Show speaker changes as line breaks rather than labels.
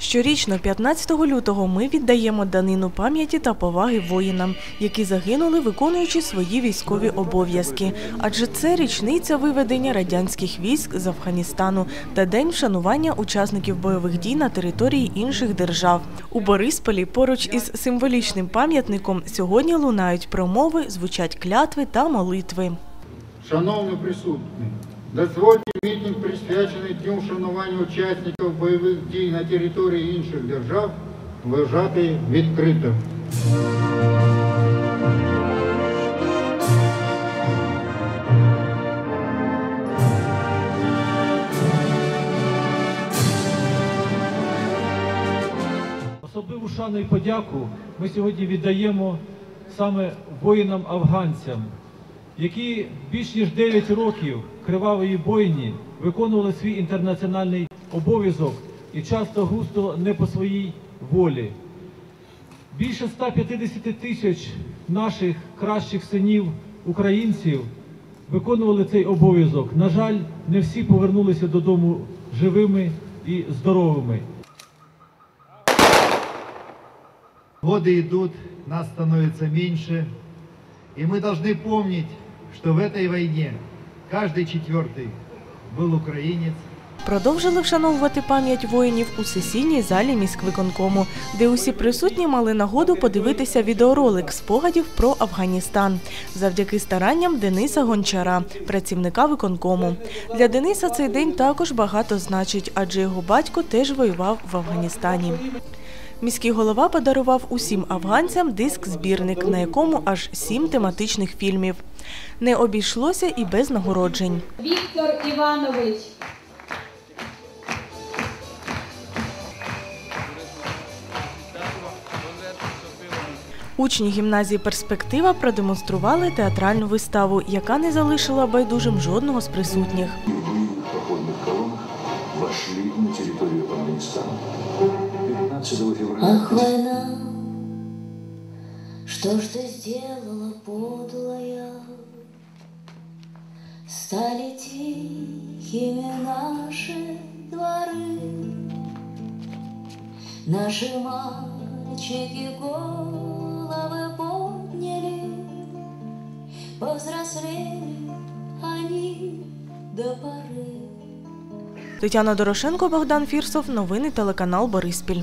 Щорічно, 15 лютого, ми віддаємо данину пам'яті та поваги воїнам, які загинули, виконуючи свої військові обов'язки. Адже це річниця виведення радянських військ з Афганістану та день вшанування учасників бойових дій на території інших держав. У Борисполі поруч із символічним пам'ятником сьогодні лунають промови, звучать клятви та молитви.
Шановні присутні, дозвольте мітинг, присвячений Дню вшанування учасників бойових дій на території інших держав, вважати відкритим.
Особливу шану і подяку ми сьогодні віддаємо саме воїнам-афганцям, які більш ніж 9 років кривавої бойні виконували свій інтернаціональний обов'язок і часто густо не по своїй волі. Більше 150 тисяч наших кращих синів українців виконували цей обов'язок. На жаль, не всі повернулися додому живими і здоровими.
Годы идут, нас становится меньше, и мы должны помнить, что в этой войне каждый четвертый был украинец,
Продовжили вшановувати пам'ять воїнів у сесійній залі міськвиконкому, де усі присутні мали нагоду подивитися відеоролик спогадів про Афганістан завдяки старанням Дениса Гончара, працівника виконкому. Для Дениса цей день також багато значить, адже його батько теж воював в Афганістані. Міський голова подарував усім афганцям диск-збірник, на якому аж сім тематичних фільмів. Не обійшлося і без нагороджень.
Віктор Іванович.
Учні гімназії Перспектива продемонстрували театральну виставу, яка не залишила байдужим жодного з присутніх.
Вошли на территорию Афганистана. 15 февраля
Ах, война, что ж ты сделала, подлая? Стали тихими наши дворы, Наши мальчики головы подняли, Повзрослели они до поры.
Тетяна Дорошенко, Богдан Фірсов. Новини телеканал Бориспіль.